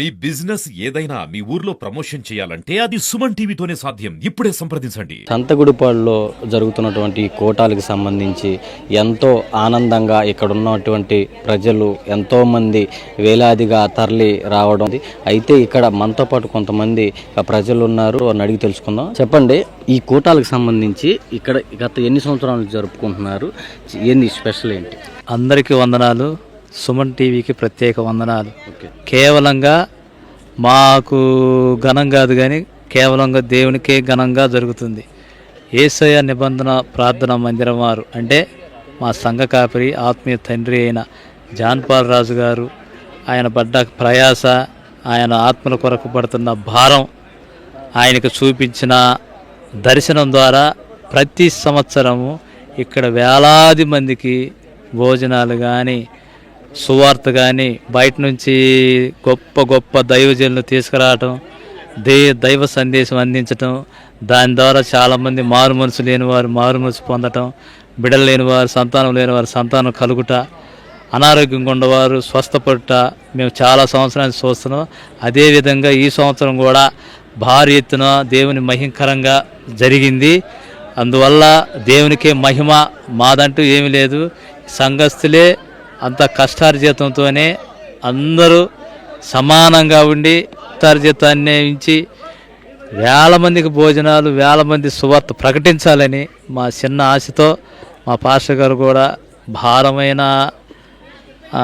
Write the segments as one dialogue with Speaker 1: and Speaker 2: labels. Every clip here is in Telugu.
Speaker 1: మీ బిజినెస్ ఏదైనా మీ ఊర్లో ప్రమోషన్ చేయాలంటే అది సుమన్ టీవీతోనే సాధ్యం. ఇప్పుడే సంప్రదించండి.
Speaker 2: సంతగుడిపాడులో జరుగుతున్నటువంటి కోటాలకు సంబంధించి ఎంతో ఆనందంగా ఇక్కడ ఉన్నటువంటి ప్రజలు ఎంతో మంది వేలాదిగా తరలి రావడం. అయితే ఇక్కడ మనతో పాటు కొంతమంది ప్రజలు ఉన్నారు వారిని అడిగి తెలుసుకుందాం. చెప్పండి ఈ కోటాలకు సంబంధించి ఇక్కడ గత ఎన్ని సంవత్సరాలు జరుపుకుంటున్నారు? ఏంది స్పెషల్ ఏంటి?
Speaker 3: అందరికీ వందనాలు. సుమన్ టీవీకి ప్రత్యేక వందనాలు. కేవలంగా మాకు ఘనం కాదు కానీ కేవలంగా దేవునికే ఘనంగా జరుగుతుంది. ఏసయ నిబంధన ప్రార్థన మందిరం వారు అంటే మా సంఘ కాపరి ఆత్మీయ తండ్రి అయిన జాన్పాల్ రాజు గారు ఆయన పడ్డ ప్రయాస ఆయన ఆత్మల కొరకు పడుతున్న భారం ఆయనకు చూపించిన దర్శనం ద్వారా ప్రతి సంవత్సరము ఇక్కడ వేలాది మందికి భోజనాలు కానీ సువార్త కానీ బయట నుంచి గొప్ప గొప్ప దైవజనులు తీసుకురావటం దే దైవ సందేశం అందించటం దాని ద్వారా చాలామంది మారు మనసు లేని వారు మారు మనసు పొందటం బిడలు లేని వారు సంతానం లేని వారు సంతానం కలుగుట అనారోగ్యంగా ఉన్నవారు స్వస్థపడుట మేము చాలా సంవత్సరానికి చూస్తున్నాం. అదేవిధంగా ఈ సంవత్సరం కూడా భారీ ఎత్తున దేవుని మహింకరంగా జరిగింది. అందువల్ల దేవునికే మహిమ మాదంటూ ఏమీ లేదు. సంఘస్థులే అంత కష్టార్జితంతోనే అందరూ సమానంగా ఉండి కష్టార్జితాన్ని ఇచ్చి వేల మందికి భోజనాలు వేల మంది సువార్త ప్రకటించాలని మా చిన్న ఆశతో మా పాస్టర్ గారు కూడా భారమైన ఆ,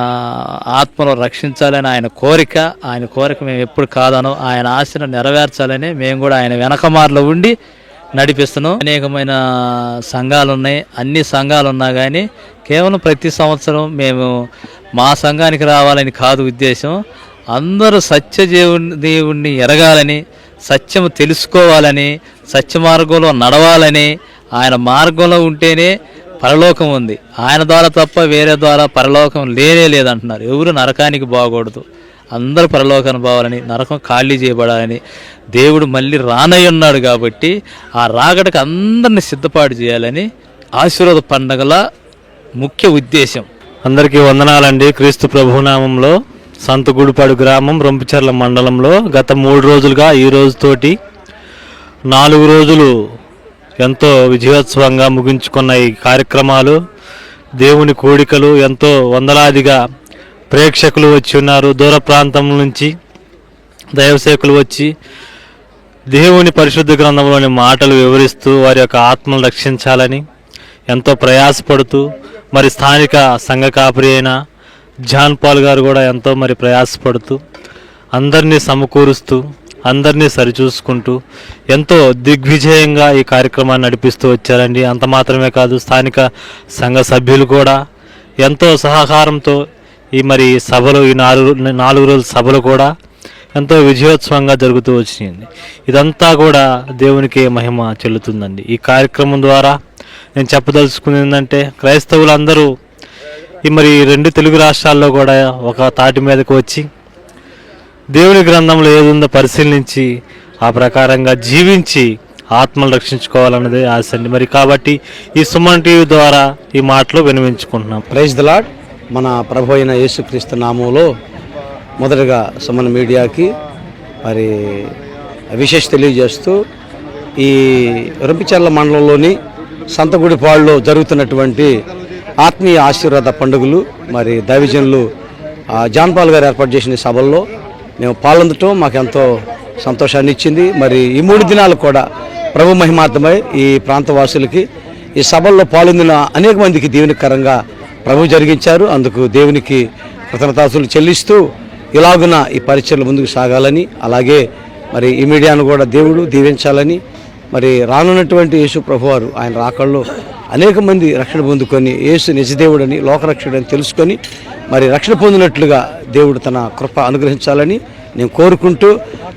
Speaker 3: ఆత్మను రక్షించాలని ఆయన కోరిక ఆయన కోరిక మేము ఎప్పుడు కాదనో ఆయన ఆశను నెరవేర్చాలని మేము కూడా ఆయన వెనకమార్లో ఉండి నడిపిస్తున్నాం. అనేకమైన సంఘాలు ఉన్నాయి అన్ని సంఘాలు ఉన్నా కానీ కేవలం ప్రతి సంవత్సరం మేము మా సంఘానికి రావాలని కాదు ఉద్దేశం. అందరూ సత్య దేవుని దేవుణ్ణి ఎరగాలని సత్యము తెలుసుకోవాలని సత్య మార్గంలో నడవాలని ఆయన మార్గంలో ఉంటేనే పరలోకం ఉంది. ఆయన ద్వారా తప్ప వేరే ద్వారా పరలోకం లేనే లేదంటున్నారు. ఎవరు నరకానికి బాగూడదు. అందరు పరలోక పోవాలని నరకం ఖాళీ చేయబడాలని దేవుడు మళ్ళీ రానయ్య ఉన్నాడు కాబట్టి ఆ రాగడకు అందరిని సిద్ధపాటు చేయాలని ఆశీర్వాద పండగల ముఖ్య ఉద్దేశం.
Speaker 4: అందరికీ వందనాలండి. క్రీస్తు ప్రభునామంలో సంతగూడుపాడు గ్రామం రొంపిచర్ల మండలంలో గత మూడు రోజులుగా ఈ రోజుతోటి నాలుగు రోజులు ఎంతో విజయోత్సవంగా ముగించుకున్న ఈ కార్యక్రమాలు దేవుని కోడికలు ఎంతో వందలాదిగా ప్రేక్షకులు వచ్చి ఉన్నారు. దూర ప్రాంతం నుంచి దైవసేకులు వచ్చి దేవుని పరిశుద్ధ గ్రంథంలోని మాటలు వివరిస్తూ వారి యొక్క ఆత్మను రక్షించాలని ఎంతో ప్రయాసపడుతూ మరి స్థానిక సంఘ కాపరి అయిన జాన్ పాల్ గారు కూడా ఎంతో మరి ప్రయాసపడుతూ అందరినీ సమకూరుస్తూ అందరినీ సరిచూసుకుంటూ ఎంతో దిగ్విజయంగా ఈ కార్యక్రమాన్ని నడిపిస్తూ వచ్చారండి. అంత మాత్రమే కాదు స్థానిక సంఘ సభ్యులు కూడా ఎంతో సహకారంతో ఈ మరి సభలు ఈ నాలుగు నాలుగు రోజుల సభలు కూడా ఎంతో విజయోత్సవంగా జరుగుతూ వచ్చింది ఇదంతా కూడా దేవునికి మహిమ చెల్లుతుందండి. ఈ కార్యక్రమం ద్వారా నేను చెప్పదలుచుకున్నది ఏంటంటే క్రైస్తవులందరూ ఈ మరి రెండు తెలుగు రాష్ట్రాల్లో కూడా ఒక తాటి మీదకు వచ్చి దేవుని గ్రంథంలో ఏదుందో పరిశీలించి ఆ ప్రకారంగా జీవించి ఆత్మలు రక్షించుకోవాలన్నదే ఆశ అండి. మరి కాబట్టి ఈ సుమన్ టీవీ ద్వారా ఈ మాటలు వినిపించుకుంటున్నాం.
Speaker 5: ప్రైజ్ ద లాడ్ మన ప్రభు అయిన యేసుక్రీస్తు నామంలో మొదటగా సమన్ మీడియాకి మరి విశేష తెలియజేస్తూ ఈ రంపిచర్ల మండలంలోని సంతగుడిపాడులో జరుగుతున్నటువంటి ఆత్మీయ ఆశీర్వాద పండుగలు మరి దైవజనులు జాన్పాల్ గారు ఏర్పాటు చేసిన సభల్లో మేము పాల్గొందటం మాకు ఎంతో సంతోషాన్ని ఇచ్చింది. మరి ఈ మూడు దినాలు కూడా ప్రభు మహిమార్థమై ఈ ప్రాంతవాసులకి ఈ సభల్లో పాల్గొందిన అనేక మందికి దీవెనకరంగా ప్రభు జరిగించారు. అందుకు దేవునికి కృతజ్ఞతాసులు చెల్లిస్తూ ఇలాగున ఈ పరిచయలు ముందుకు సాగాలని అలాగే మరి ఈ మీడియాను కూడా దేవుడు దీవించాలని మరి రానున్నటువంటి యేసు ప్రభువారు ఆయన రాకల్లో అనేక మంది రక్షణ పొందుకొని యేసు నిజదేవుడని లోకరక్షకుడని తెలుసుకొని మరి రక్షణ పొందినట్లుగా దేవుడు తన కృప అనుగ్రహించాలని నేను కోరుకుంటూ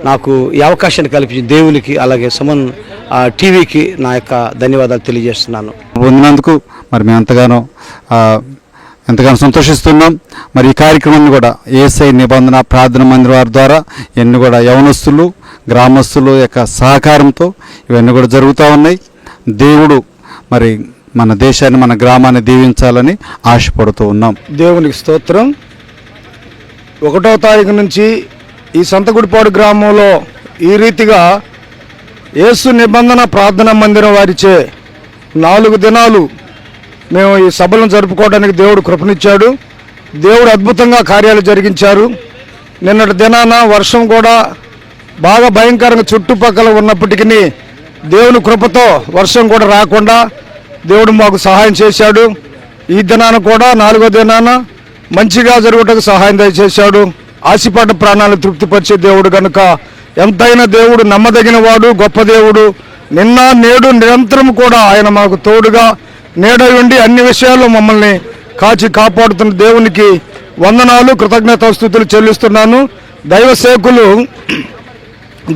Speaker 5: నాకు ఈ అవకాశాన్ని కల్పించిన దేవునికి అలాగే సుమన్ ఆ, టీవీకి నా యొక్క ధన్యవాదాలు తెలియజేస్తున్నాను.
Speaker 6: పొందినందుకు మరి మేము ఎంతగానో ఎంతగానో సంతోషిస్తున్నాం. మరి ఈ కార్యక్రమాన్ని కూడా ఏసఐ నిబంధన ప్రార్థన మందిరం వారి ద్వారా ఇవన్నీ కూడా యవనస్తులు గ్రామస్తులు యొక్క సహకారంతో ఇవన్నీ కూడా జరుగుతూ ఉన్నాయి. దేవుడు మరి మన దేశాన్ని మన గ్రామాన్ని దీవించాలని ఆశపడుతూ ఉన్నాం.
Speaker 7: దేవునికి స్తోత్రం. ఒకటో తారీఖు నుంచి ఈ సంతగుడిపాడు గ్రామంలో ఈ రీతిగా యేసు నిబంధన ప్రార్థన మందిరం వారిచే నాలుగు దినాలు మేము ఈ సభలను జరుపుకోవడానికి దేవుడు కృపనిచ్చాడు. దేవుడు అద్భుతంగా కార్యాలు జరిగించారు. నిన్నటి దినాన వర్షం కూడా బాగా భయంకరంగా చుట్టుపక్కల ఉన్నప్పటికీ దేవుని కృపతో వర్షం కూడా రాకుండా దేవుడు మాకు సహాయం చేశాడు. ఈ దినాన కూడా నాలుగో దినాన మంచిగా జరుగుటకు సహాయం దయచేశాడు. ఆశపడ్డ ప్రాణాలు తృప్తిపరిచే దేవుడు కనుక ఎంతైనా దేవుడు నమ్మదగిన వాడు గొప్ప దేవుడు. నిన్న నేడు నిరంతరం కూడా ఆయన మాకు తోడుగా నీడై ఉండి అన్ని విషయాల్లో మమ్మల్ని కాచి కాపాడుతున్న దేవునికి వందనాలు కృతజ్ఞతాస్థుతులు చెల్లిస్తున్నాను. దైవ సేవకులు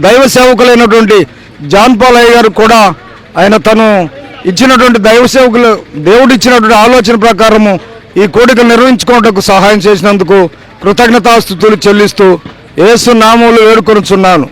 Speaker 7: దైవ సేవకులైనటువంటి జాన్పాలయ్య గారు కూడా ఆయన తను ఇచ్చినటువంటి దైవ సేవకులు దేవుడు ఇచ్చినటువంటి ఆలోచన ప్రకారము ఈ కోరిక నిర్వహించుకోవటకు సహాయం చేసినందుకు కృతజ్ఞతాస్థుతులు చెల్లిస్తూ ఏసు నామములు వేడుకొనుచున్నాను.